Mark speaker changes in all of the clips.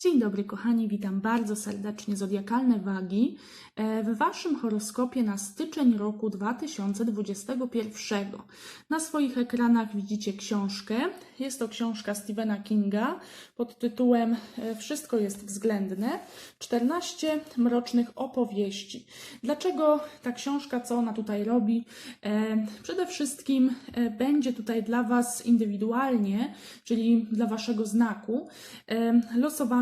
Speaker 1: Dzień dobry, kochani, witam bardzo serdecznie. Zodiakalne wagi e, w Waszym horoskopie na styczeń roku 2021. Na swoich ekranach widzicie książkę. Jest to książka Stephena Kinga pod tytułem e, Wszystko jest względne 14 mrocznych opowieści. Dlaczego ta książka, co ona tutaj robi? E, Przede wszystkim będzie tutaj dla Was indywidualnie, czyli dla Waszego znaku, e,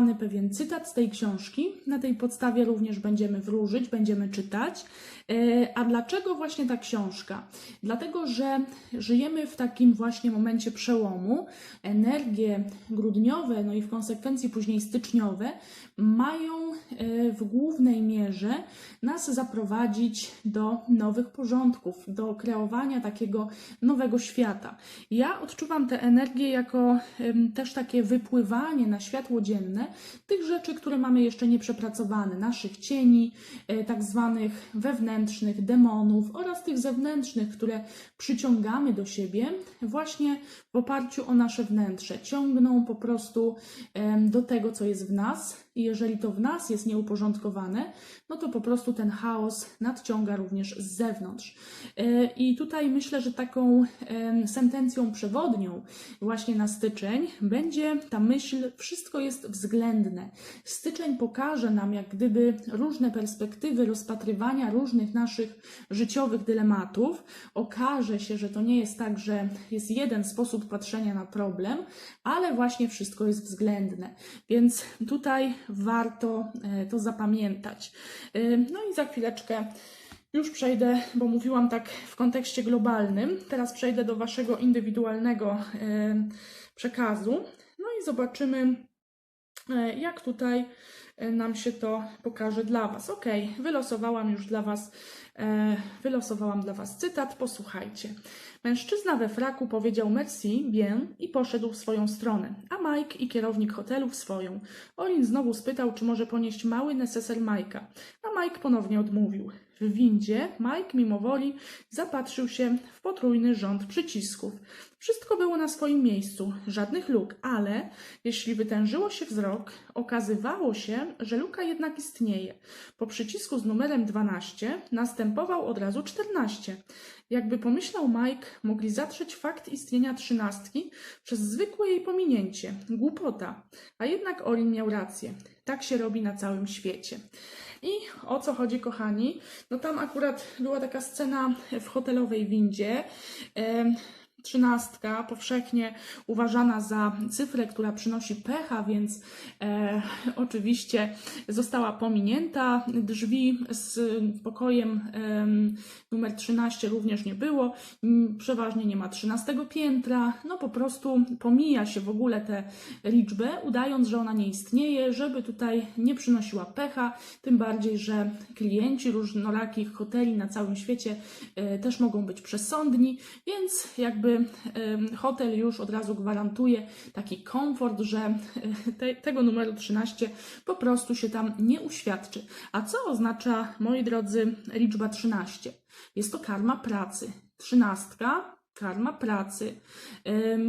Speaker 1: losowany pewien cytat z tej książki. Na tej podstawie również będziemy wróżyć, będziemy czytać. E, A dlaczego właśnie ta książka? Dlatego, że żyjemy w takim właśnie momencie przełomu. Energie grudniowe, no i w konsekwencji później styczniowe, mają e, w głównej mierze nas zaprowadzić do nowych porządków, do kreowania takiego nowego świata. Ja odczuwam tę energię jako też takie wypływanie na światło dzienne tych rzeczy, które mamy jeszcze nieprzepracowane, naszych cieni, e, tak zwanych wewnętrznych demonów oraz tych zewnętrznych, które przyciągamy do siebie właśnie w oparciu o nasze wnętrze. Ciągną po prostu do tego, co jest w nas. I jeżeli to w nas jest nieuporządkowane, no to po prostu ten chaos nadciąga również z zewnątrz. E, I tutaj myślę, że taką sentencją przewodnią właśnie na styczeń będzie ta myśl: wszystko jest względne. Styczeń pokaże nam, jak gdyby różne perspektywy rozpatrywania różnych naszych życiowych dylematów. Okaże się, że to nie jest tak, że jest jeden sposób patrzenia na problem, ale właśnie wszystko jest względne. Więc tutaj warto e, to zapamiętać. E, No i za chwileczkę już przejdę, bo mówiłam tak w kontekście globalnym. Teraz przejdę do Waszego indywidualnego e, przekazu. No i zobaczymy, jak tutaj nam się to pokaże dla Was. Ok, wylosowałam już dla Was, e, wylosowałam dla Was cytat. Posłuchajcie. Mężczyzna we fraku powiedział merci, bien i poszedł w swoją stronę, a Mike i kierownik hotelu w swoją. Olin znowu spytał, czy może ponieść mały neseser Majka, a Mike ponownie odmówił. W windzie Mike mimo woli zapatrzył się w potrójny rząd przycisków. Wszystko było na swoim miejscu, żadnych luk, ale jeśli wytężyło się wzrok, okazywało się, że luka jednak istnieje. Po przycisku z numerem 12 następował od razu 14. Jakby pomyślał Mike, mogli zatrzeć fakt istnienia trzynastki przez zwykłe jej pominięcie. Głupota. A jednak Olin miał rację. Tak się robi na całym świecie. I o co chodzi, kochani? No tam akurat była taka scena w hotelowej windzie. Trzynastka, powszechnie uważana za cyfrę, która przynosi pecha, więc e, oczywiście została pominięta. Drzwi z pokojem em, numer 13 również nie było. Przeważnie nie ma 13 piętra. No po prostu pomija się w ogóle tę liczbę, udając, że ona nie istnieje, żeby tutaj nie przynosiła pecha. Tym bardziej, że klienci różnorakich hoteli na całym świecie e, też mogą być przesądni, więc jakby em, hotel już od razu gwarantuje taki komfort, że e, te, tego numeru 13 po prostu się tam nie uświadczy. A co oznacza, moi drodzy, liczba 13? Jest to karma pracy. Trzynastka, karma pracy.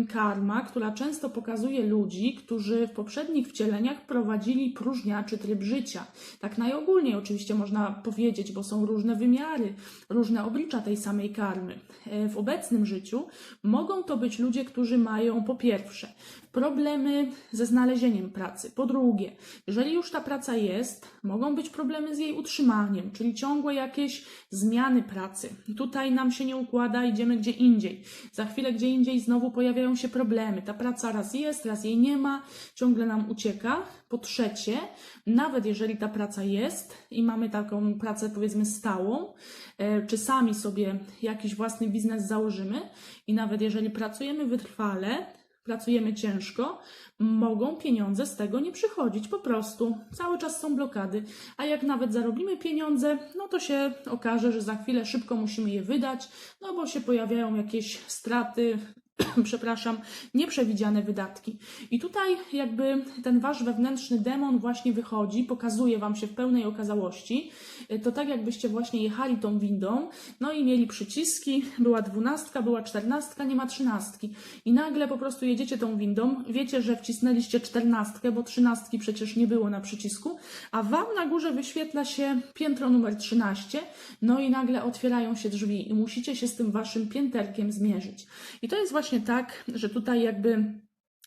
Speaker 1: Karma, która często pokazuje ludzi, którzy w poprzednich wcieleniach prowadzili próżniaczy tryb życia. Tak najogólniej oczywiście można powiedzieć, bo są różne wymiary, różne oblicza tej samej karmy. E, W obecnym życiu mogą to być ludzie, którzy mają po pierwsze problemy ze znalezieniem pracy. Po drugie, jeżeli już ta praca jest, mogą być problemy z jej utrzymaniem, czyli ciągłe jakieś zmiany pracy. Tutaj nam się nie układa, idziemy gdzie indziej. Za chwilę gdzie indziej znowu pojawiają się problemy. Ta praca raz jest, raz jej nie ma, ciągle nam ucieka. Po trzecie, nawet jeżeli ta praca jest i mamy taką pracę powiedzmy stałą, e, czy sami sobie jakiś własny biznes założymy i nawet jeżeli pracujemy wytrwale, pracujemy ciężko, mogą pieniądze z tego nie przychodzić. Po prostu cały czas są blokady. A jak nawet zarobimy pieniądze, no to się okaże, że za chwilę szybko musimy je wydać, no bo się pojawiają jakieś straty, przepraszam, nieprzewidziane wydatki. I tutaj jakby ten wasz wewnętrzny demon właśnie wychodzi, pokazuje wam się w pełnej okazałości. Y, To tak jakbyście właśnie jechali tą windą, no i mieli przyciski, była dwunastka, była czternastka, nie ma trzynastki. I nagle po prostu jedziecie tą windą, wiecie, że wcisnęliście czternastkę, bo trzynastki przecież nie było na przycisku, a wam na górze wyświetla się piętro numer 13, no i nagle otwierają się drzwi i musicie się z tym waszym pięterkiem zmierzyć. I to jest właśnie tak, że tutaj jakby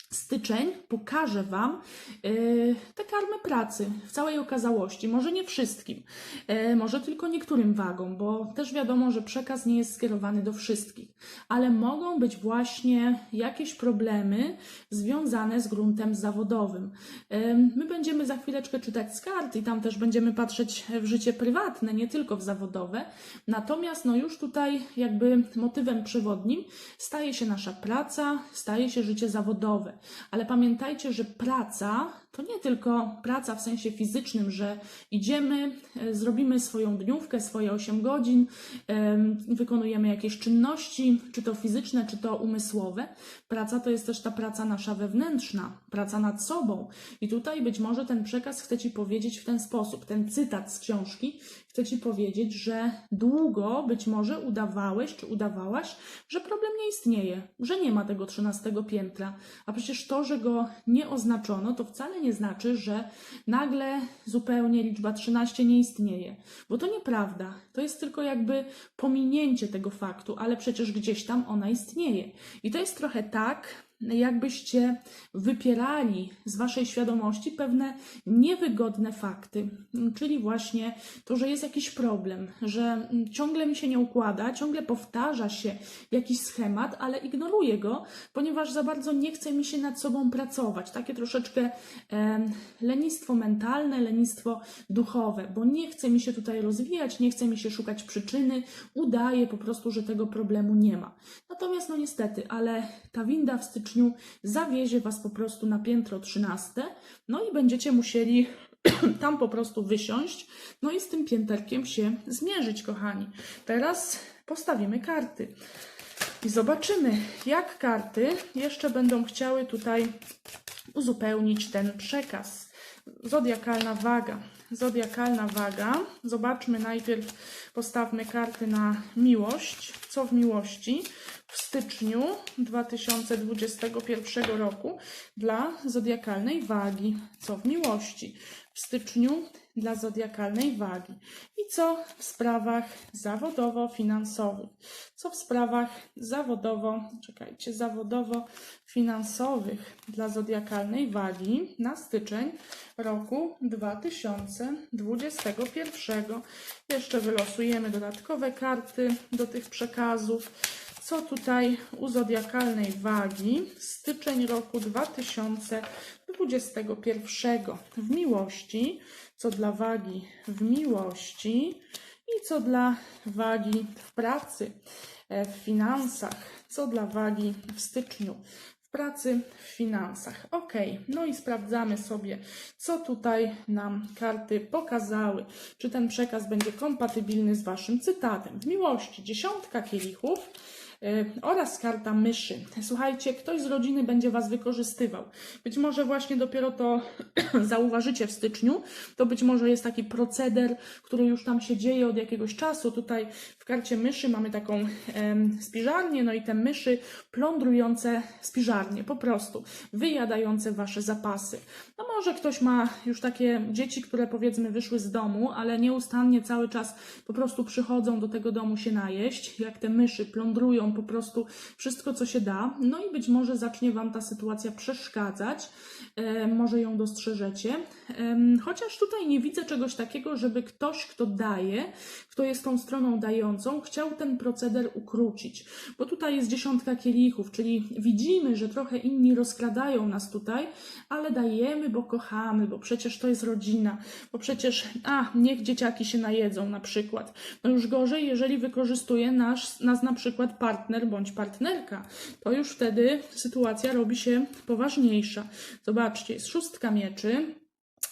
Speaker 1: styczeń pokaże Wam yy, te karmy pracy w całej okazałości. Może nie wszystkim, yy, może tylko niektórym wagom, bo też wiadomo, że przekaz nie jest skierowany do wszystkich, ale mogą być właśnie jakieś problemy związane z gruntem zawodowym. Yy, my będziemy za chwileczkę czytać z kart i tam też będziemy patrzeć w życie prywatne, nie tylko w zawodowe. Natomiast no już tutaj jakby motywem przewodnim staje się nasza praca, staje się życie zawodowe. Ale pamiętajcie, że praca to nie tylko praca w sensie fizycznym, że idziemy, e, zrobimy swoją dniówkę, swoje 8 godzin, em, wykonujemy jakieś czynności, czy to fizyczne, czy to umysłowe. Praca to jest też ta praca nasza wewnętrzna, praca nad sobą. I tutaj być może ten przekaz chce Ci powiedzieć w ten sposób, ten cytat z książki chce Ci powiedzieć, że długo być może udawałeś, czy udawałaś, że problem nie istnieje, że nie ma tego 13 piętra. A przecież to, że go nie oznaczono, to wcale nie znaczy, że nagle zupełnie liczba 13 nie istnieje. Bo to nieprawda. To jest tylko jakby pominięcie tego faktu, ale przecież gdzieś tam ona istnieje. I to jest trochę tak, jakbyście wypierali z waszej świadomości pewne niewygodne fakty, czyli właśnie to, że jest jakiś problem, że ciągle mi się nie układa, ciągle powtarza się jakiś schemat, ale ignoruję go, ponieważ za bardzo nie chce mi się nad sobą pracować. Takie troszeczkę em, lenistwo mentalne, lenistwo duchowe, bo nie chce mi się tutaj rozwijać, nie chce mi się szukać przyczyny, udaje po prostu, że tego problemu nie ma. Natomiast no niestety, ale ta winda w styczniu zawiezie Was po prostu na piętro 13, no i będziecie musieli tam po prostu wysiąść, no i z tym pięterkiem się zmierzyć, kochani. Teraz postawimy karty i zobaczymy, jak karty jeszcze będą chciały tutaj uzupełnić ten przekaz. Zodiakalna waga. Zodiakalna waga. Zobaczmy najpierw, postawmy karty na miłość. Co w miłości w styczniu 2021 roku dla zodiakalnej wagi? Co w miłości w styczniu dla zodiakalnej wagi? I co w sprawach zawodowo-finansowych? Co w sprawach zawodowo, czekajcie, zawodowo-finansowych dla zodiakalnej wagi na styczeń roku 2021? Jeszcze wylosujemy dodatkowe karty do tych przekazów. Co tutaj u zodiakalnej wagi? Styczeń roku 2021 w miłości. Co dla wagi w miłości i co dla wagi w pracy, e, w finansach. Co dla wagi w styczniu w pracy, w finansach. Ok, no i sprawdzamy sobie, co tutaj nam karty pokazały. Czy ten przekaz będzie kompatybilny z Waszym cytatem. W miłości dziesiątka kielichów oraz karta myszy. Słuchajcie, ktoś z rodziny będzie Was wykorzystywał. Być może właśnie dopiero to zauważycie w styczniu. To być może jest taki proceder, który już tam się dzieje od jakiegoś czasu. Tutaj w karcie myszy mamy taką em, spiżarnię, no i te myszy plądrujące spiżarnię, po prostu wyjadające Wasze zapasy. No może ktoś ma już takie dzieci, które powiedzmy wyszły z domu, ale nieustannie cały czas po prostu przychodzą do tego domu się najeść, jak te myszy plądrują po prostu wszystko, co się da. No i być może zacznie Wam ta sytuacja przeszkadzać, e, może ją dostrzeżecie. Chociaż tutaj nie widzę czegoś takiego, żeby ktoś, kto daje, kto jest tą stroną dającą, chciał ten proceder ukrócić. Bo tutaj jest dziesiątka kielichów, czyli widzimy, że trochę inni rozkradają nas tutaj, ale dajemy, bo kochamy, bo przecież to jest rodzina, bo przecież, a, niech dzieciaki się najedzą na przykład. No już gorzej, jeżeli wykorzystuje nas, nas na przykład partner bądź partnerka. To już wtedy sytuacja robi się poważniejsza. Zobaczcie, jest szóstka mieczy,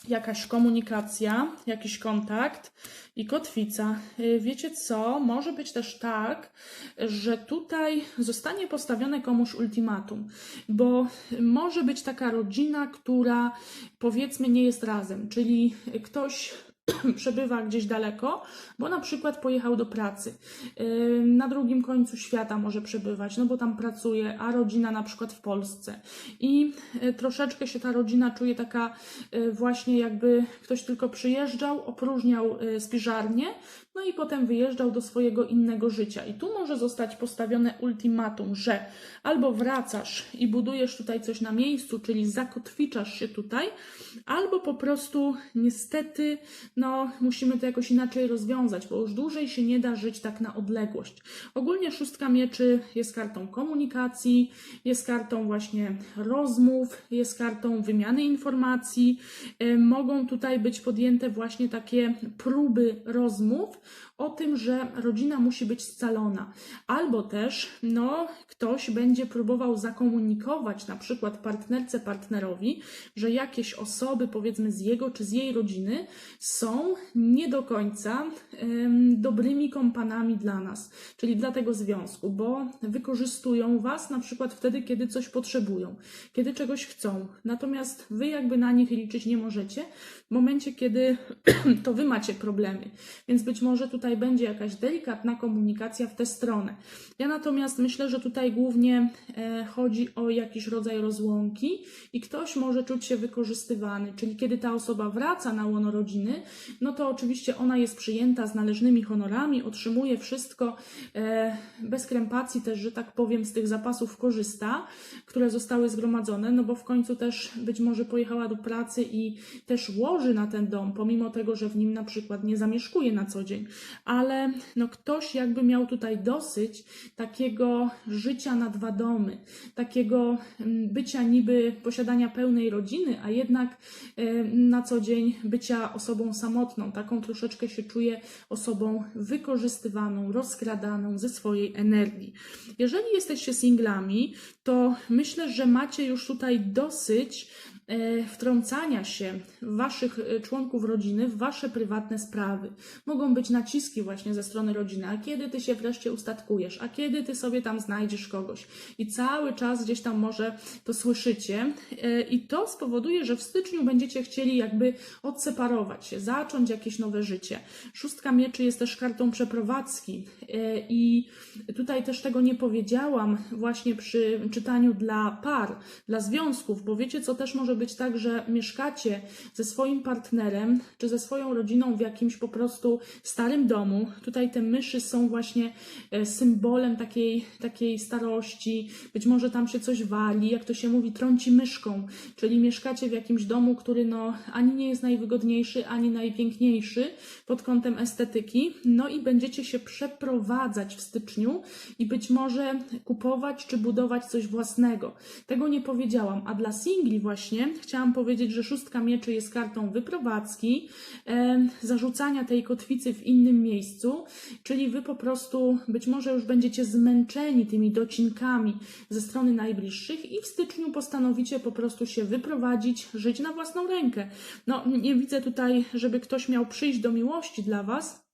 Speaker 1: jakaś komunikacja, jakiś kontakt i kotwica. Y, Wiecie co? Może być też tak, że tutaj zostanie postawione komuś ultimatum, bo może być taka rodzina, która powiedzmy nie jest razem, czyli ktoś przebywa gdzieś daleko, bo na przykład pojechał do pracy. Na drugim końcu świata może przebywać, no bo tam pracuje, a rodzina na przykład w Polsce. I yy, troszeczkę się ta rodzina czuje taka yy, właśnie jakby ktoś tylko przyjeżdżał, opróżniał yy, spiżarnię, no i potem wyjeżdżał do swojego innego życia. I tu może zostać postawione ultimatum, że albo wracasz i budujesz tutaj coś na miejscu, czyli zakotwiczasz się tutaj, albo po prostu niestety no, musimy to jakoś inaczej rozwiązać, bo już dłużej się nie da żyć tak na odległość. Ogólnie szóstka mieczy jest kartą komunikacji, jest kartą właśnie rozmów, jest kartą wymiany informacji. Y, Mogą tutaj być podjęte właśnie takie próby rozmów o tym, że rodzina musi być scalona, albo też no, ktoś będzie próbował zakomunikować na przykład partnerce, partnerowi, że jakieś osoby, powiedzmy z jego czy z jej rodziny, są nie do końca em, dobrymi kompanami dla nas, czyli dla tego związku, bo wykorzystują was na przykład wtedy, kiedy coś potrzebują, kiedy czegoś chcą. Natomiast wy jakby na nich liczyć nie możecie w momencie, kiedy to wy macie problemy. Więc być może tutaj będzie jakaś delikatna komunikacja w tę stronę. Ja natomiast myślę, że tutaj głównie e, chodzi o jakiś rodzaj rozłąki i ktoś może czuć się wykorzystywany, czyli kiedy ta osoba wraca na łono rodziny, no to oczywiście ona jest przyjęta z należnymi honorami, otrzymuje wszystko e, bez krępacji też, że tak powiem, z tych zapasów korzysta, które zostały zgromadzone, no bo w końcu też być może pojechała do pracy i też łoży na ten dom, pomimo tego, że w nim na przykład nie zamieszkuje na co dzień, ale no ktoś jakby miał tutaj dosyć takiego życia na dwa domy, takiego mm, bycia niby posiadania pełnej rodziny, a jednak na co dzień bycia osobą samotną, taką troszeczkę się czuje osobą wykorzystywaną, rozkradaną ze swojej energii. Jeżeli jesteście singlami, to myślę, że macie już tutaj dosyć wtrącania się waszych e, członków rodziny w wasze prywatne sprawy. Mogą być naciski właśnie ze strony rodziny, a kiedy ty się wreszcie ustatkujesz, a kiedy ty sobie tam znajdziesz kogoś. I cały czas gdzieś tam może to słyszycie e, i to spowoduje, że w styczniu będziecie chcieli jakby odseparować się, zacząć jakieś nowe życie. Szóstka mieczy jest też kartą przeprowadzki e, i tutaj też tego nie powiedziałam właśnie przy czytaniu dla par, dla związków, bo wiecie co też może być tak, że mieszkacie ze swoim partnerem czy ze swoją rodziną w jakimś po prostu starym domu. Tutaj te myszy są właśnie e, symbolem takiej, takiej starości. Być może tam się coś wali, jak to się mówi, trąci myszką, czyli mieszkacie w jakimś domu, który no ani nie jest najwygodniejszy, ani najpiękniejszy pod kątem estetyki. No i będziecie się przeprowadzać w styczniu i być może kupować czy budować coś własnego. Tego nie powiedziałam, a dla singli właśnie chciałam powiedzieć, że szóstka mieczy jest kartą wyprowadzki, zarzucania tej kotwicy w innym miejscu, czyli wy po prostu być może już będziecie zmęczeni tymi docinkami ze strony najbliższych i w styczniu postanowicie po prostu się wyprowadzić, żyć na własną rękę. No, nie widzę tutaj, żeby ktoś miał przyjść do miłości dla was,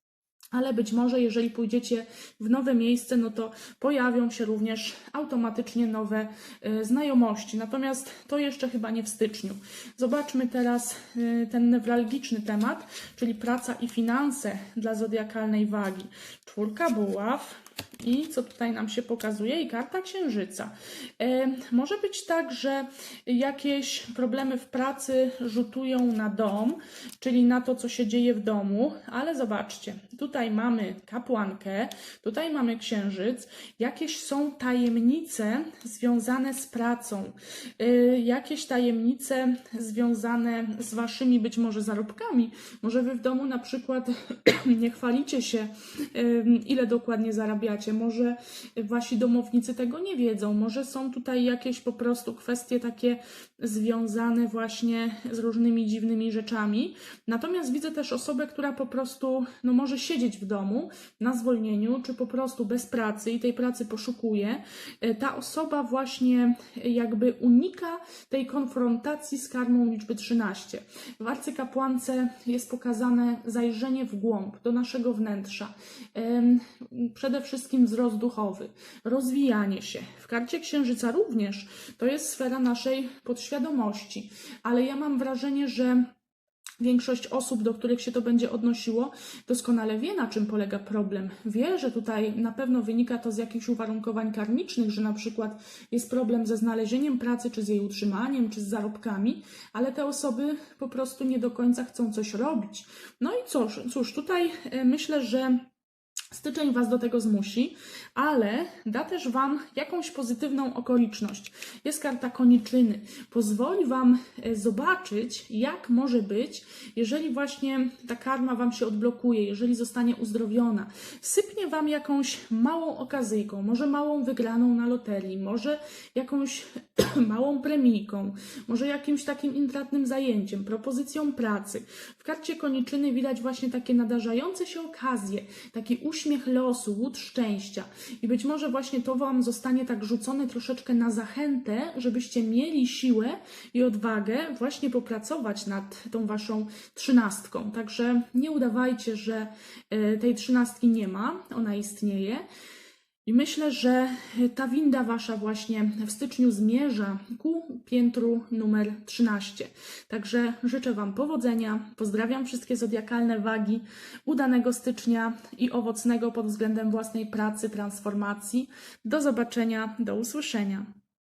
Speaker 1: ale być może jeżeli pójdziecie w nowe miejsce, no to pojawią się również automatycznie nowe e, znajomości. Natomiast to jeszcze chyba nie w styczniu. Zobaczmy teraz e, ten newralgiczny temat, czyli praca i finanse dla zodiakalnej wagi. Czwórka buław. I co tutaj nam się pokazuje? I karta księżyca. E, może być tak, że jakieś problemy w pracy rzutują na dom, czyli na to, co się dzieje w domu, ale zobaczcie, tutaj mamy kapłankę, tutaj mamy księżyc, jakieś są tajemnice związane z pracą, e, jakieś tajemnice związane z waszymi być może zarobkami. Może wy w domu na przykład nie chwalicie się, ile dokładnie zarabiacie, może wasi domownicy tego nie wiedzą, może są tutaj jakieś po prostu kwestie takie związane właśnie z różnymi dziwnymi rzeczami. Natomiast widzę też osobę, która po prostu no, może siedzieć w domu na zwolnieniu, czy po prostu bez pracy i tej pracy poszukuje. E, Ta osoba właśnie jakby unika tej konfrontacji z karmą liczby 13. W arcykapłance jest pokazane zajrzenie w głąb, do naszego wnętrza. Przede wszystkim wzrost duchowy, rozwijanie się. W karcie księżyca również to jest sfera naszej podświadomości, ale ja mam wrażenie, że Większość osób, do których się to będzie odnosiło, doskonale wie, na czym polega problem. Wie, że tutaj na pewno wynika to z jakichś uwarunkowań karmicznych, że na przykład jest problem ze znalezieniem pracy, czy z jej utrzymaniem, czy z zarobkami, ale te osoby po prostu nie do końca chcą coś robić. No i cóż, cóż tutaj e, myślę, że Styczeń Was do tego zmusi, ale da też Wam jakąś pozytywną okoliczność. Jest karta koniczyny. Pozwoli Wam e, zobaczyć, jak może być, jeżeli właśnie ta karma Wam się odblokuje, jeżeli zostanie uzdrowiona. Sypnie Wam jakąś małą okazyjką, może małą wygraną na loterii, może jakąś małą premijką, może jakimś takim intratnym zajęciem, propozycją pracy. W karcie koniczyny widać właśnie takie nadarzające się okazje, taki uśmiech losu, łód szczęścia. I być może właśnie to Wam zostanie tak rzucone troszeczkę na zachętę, żebyście mieli siłę i odwagę właśnie popracować nad tą Waszą trzynastką. Także nie udawajcie, że e, tej trzynastki nie ma, ona istnieje. I myślę, że ta winda wasza właśnie w styczniu zmierza ku piętru numer 13. Także życzę Wam powodzenia, pozdrawiam wszystkie zodiakalne wagi, udanego stycznia i owocnego pod względem własnej pracy, transformacji. Do zobaczenia, do usłyszenia.